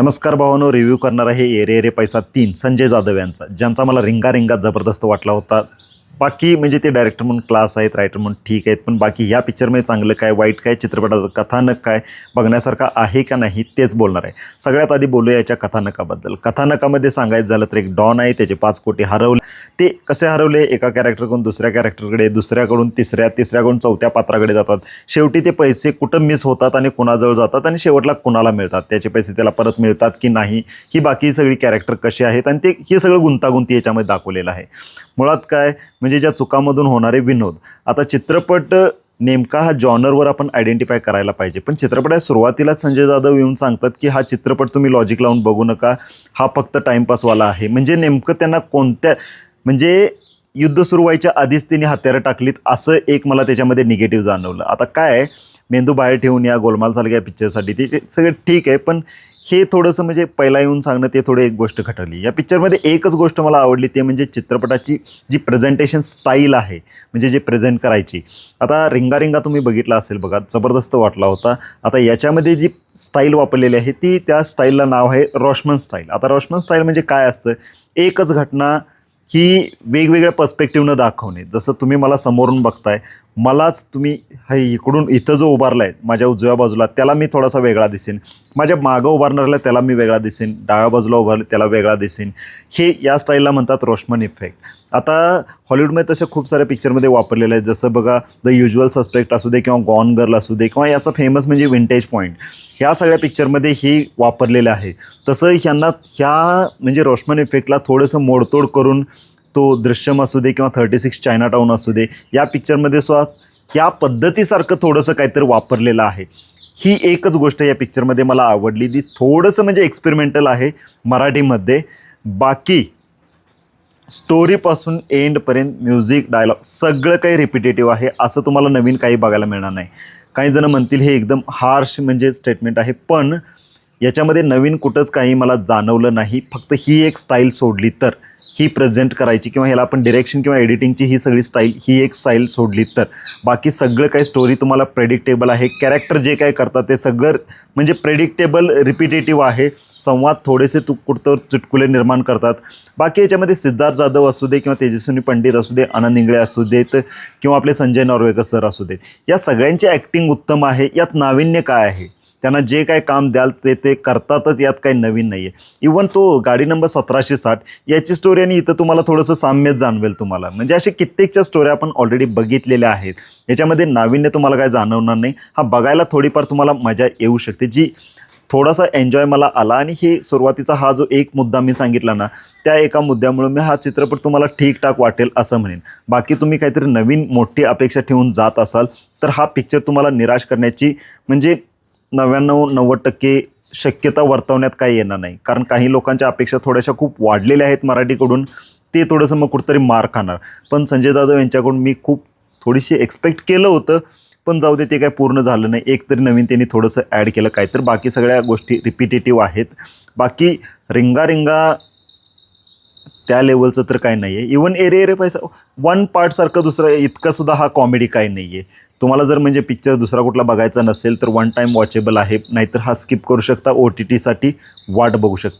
नमस्कार भावानो रिव्ह्यू करणार आहे एरे एरे पैसा तीन संजय जाधव यांचा ज्यांचा मला रिंगा रिंगा जबरदस्त वाटला होता. बाकी म्हणजे ते डायरेक्टर म्हणून क्लास आहेत रायटर म्हणून ठीक आहेत पण बाकी ह्या पिक्चरमध्ये चांगलं काय वाईट काय चित्रपटाचं कथानक काय बघण्यासारखं आहे का नाही तेच बोलणार आहे. सगळ्यात आधी बोलूया याच्या कथानकाबद्दल. कथानकामध्ये सांगायचं झालं तर एक डॉन आहे त्याचे पाच कोटी हरवले. ते कसे हरवले? एका कॅरेक्टरकडून दुसऱ्या कॅरेक्टरकडे दुसऱ्याकडून तिसऱ्या तिसऱ्याकडून चौथ्या पात्राकडे जातात. शेवटी ते पैसे कुठं मिस होतात आणि कुणाजवळ जातात आणि शेवटला कुणाला मिळतात? त्याचे पैसे त्याला परत मिळतात की नाही? ही बाकी सगळी कॅरेक्टर कशी आहेत? आणि ते हे सगळं गुंतागुंती याच्यामध्ये दाखवलेलं आहे. मुळात काय? म्हणजे ज्या चुकामधून होणारे विनोद. आता चित्रपट नेमका हा जॉनरवर आपण आयडेंटिफाय करायला पाहिजे. पण चित्रपटात सुरुवातीलाच संजय जाधव येऊन सांगतात की हा चित्रपट तुम्ही लॉजिक लावून बघू नका. हा फक्त टाईमपासवाला आहे. म्हणजे नेमकं त्यांना कोणत्या म्हणजे युद्ध सुरू व्हायच्या आधीच तिने हत्यारं टाकलीत असं एक मला त्याच्यामध्ये निगेटिव्ह जाणवलं. आता काय आहे, मेंदू बाहेर ठेवून या गोलमाल झालं या पिक्चरसाठी ते सगळं ठीक आहे पण हे थोडंसं म्हणजे पहिला येऊन सांगणं ते थोडं एक गोष्ट खटरली. या पिक्चरमध्ये एकच गोष्ट मला आवडली ते म्हणजे चित्रपटाची जी प्रेझेंटेशन स्टाईल आहे म्हणजे जे प्रेझेंट करायची. आता रिंगा रिंगा तुम्ही बघितला असेल बघा जबरदस्त वाटला होता. आता याच्यामध्ये जी स्टाईल वापरलेली आहे ती त्या स्टाईलला नाव आहे रॉशमन स्टाईल आता रॉशमन स्टाईल म्हणजे काय असतं? एकच घटना ही वेगवेगळ्या पर्स्पेक्टिव्हनं दाखवणे. जसं तुम्ही मला समोरून बघताय मलाच तुम्ही हे इकडून इथं जो उभारला आहे माझ्या उजव्या बाजूला त्याला मी थोडासा वेगळा दिसेन. माझ्या मागं उभारणाऱ्याला त्याला मी वेगळा दिसेन. डाव्या बाजूला उभारले त्याला वेगळा दिसेन. हे या स्टाईलला म्हणतात रोशमन इफेक्ट. आता हॉलिवूडमध्ये तसे खूप साऱ्या पिक्चरमध्ये वापरलेलं आहे जसं बघा द युज्युअल सस्पेक्ट असू दे किंवा गॉन गर्ल असू दे किंवा याचा फेमस म्हणजे विंटेज पॉईंट ह्या सगळ्या पिक्चरमध्ये ही वापरलेलं आहे. तसं ह्यांना ह्या म्हणजे रोशमन इफेक्टला थोडंसं मोडतोड करून तो दृश्यम असू दे किंवा थर्टी सिक्स चायना टाऊन असू दे या पिक्चरमध्ये सुद्धा या पद्धतीसारखं थोडंसं काहीतरी वापरलेलं आहे. ही एकच गोष्ट या पिक्चरमध्ये मला आवडली ती थोडंसं म्हणजे एक्सपेरिमेंटल आहे मराठीमध्ये. बाकी स्टोरीपासून एंडपर्यंत म्युझिक डायलॉग सगळं काही रिपिटेटिव्ह आहे असं तुम्हाला नवीन काही बघायला मिळणार नाही. काही जण म्हणतील हे एकदम हार्श म्हणजे स्टेटमेंट आहे पण याच्यामध्ये नवीन कुठंच काही मला जाणवलं नाही. फक्त ही एक स्टाईल सोडली तर. ही प्रेझेंट करायची किंवा ह्याला आपण डिरेक्शन किंवा एडिटिंगची ही सगळी स्टाईल ही एक स्टाईल सोडली तर. बाकी सगळं काही स्टोरी तुम्हाला प्रेडिक्टेबल आहे. कॅरेक्टर जे काय करतात ते सगळं म्हणजे प्रेडिक्टेबल रिपिटेटिव्ह आहे. संवाद थोडेसे तू कुठं चुटकुले निर्माण करतात. बाकी याच्यामध्ये सिद्धार्थ जाधव असू दे किंवा तेजस्विनी पंडित असू दे आनंद इंगळे असू देत किंवा आपले संजय नॉर्वेकर सर असू देत या सगळ्यांची ॲक्टिंग उत्तम आहे. यात नाविन्य काय आहे? त्यांना जे काय काम द्याल ते ते करतातच यात काही नवीन नाही आहे इवन तो गाडी नंबर सतराशे साठ याची स्टोरी आणि इथं तुम्हाला थोडंसं साम्यच जाणवेल तुम्हाला. म्हणजे असे कित्येकच्या स्टोऱ्या आपण ऑलरेडी बघितलेल्या आहेत. याच्यामध्ये नाविन्य तुम्हाला काय जाणवणार नाही. हा बघायला थोडीफार तुम्हाला मजा येऊ शकते. जी थोडासा एन्जॉय मला आला आणि हे सुरुवातीचा हा जो एक मुद्दा मी सांगितला ना त्या एका मुद्द्यामुळे मी हा चित्रपट तुम्हाला ठीकठाक वाटेल असं म्हणेन. बाकी तुम्ही काहीतरी नवीन मोठी अपेक्षा ठेवून जात असाल तर हा पिक्चर तुम्हाला निराश करण्याची म्हणजे नव्याण्णव नव्वद टक्के शक्यता वर्तवण्यात काही येणार नाही. कारण काही लोकांच्या अपेक्षा थोड्याशा खूप वाढलेल्या आहेत मराठीकडून. ते थोडंसं मग कुठंतरी मार खाणार. पण संजय जाधव यांच्याकडून मी खूप थोडीशी एक्सपेक्ट केलं होतं. पण जाऊ दे ते काय पूर्ण झालं नाही. एक तरी नवीन त्यांनी थोडंसं ॲड केलं. काय तर बाकी सगळ्या गोष्टी रिपिटेटिव्ह आहेत. बाकी रिंगा रिंगा त्या लेवलचं तर काही नाही आहे इवन एरे एरे पैसा वन पार्टसारखं दुसरं इतकं सुद्धा हा कॉमेडी काही नाही आहे तुम्हाला जर म्हणजे पिक्चर दुसरा कुठला बघायचा नसेल तर वन टाईम वॉचेबल आहे. नाहीतर हा स्किप करू शकता ओ टी टीसाठी वाट बघू शकता.